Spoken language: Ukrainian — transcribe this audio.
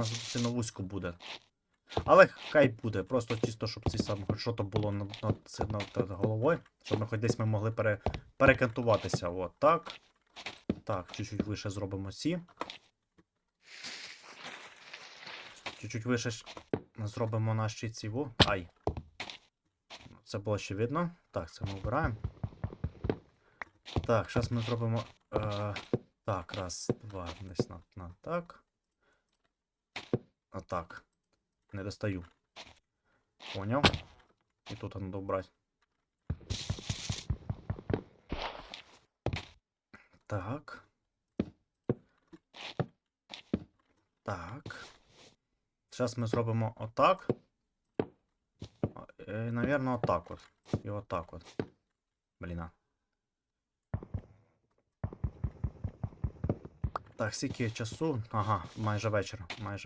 нас сильно вузько буде. Але хай буде, просто чисто, щоб ці хоч що то було над, над, над, головою, щоб ми хоч десь ми могли пере, перекантуватися. От так. Так, чуть-чуть вище зробимо ці. Чуть-чуть вище зробимо наші ці. Во. Ай. Це було ще видно. Так, це ми обираємо. Так, зараз ми зробимо. Е, так, раз, два, десь на, на так. А так. Не достаю. Поняв? І тут треба убрати. Так. Так. Зараз ми зробимо отак. І, навірно, отак от. І отак от. Блін. а. Так, скільки часу? Ага, майже вечір. Майже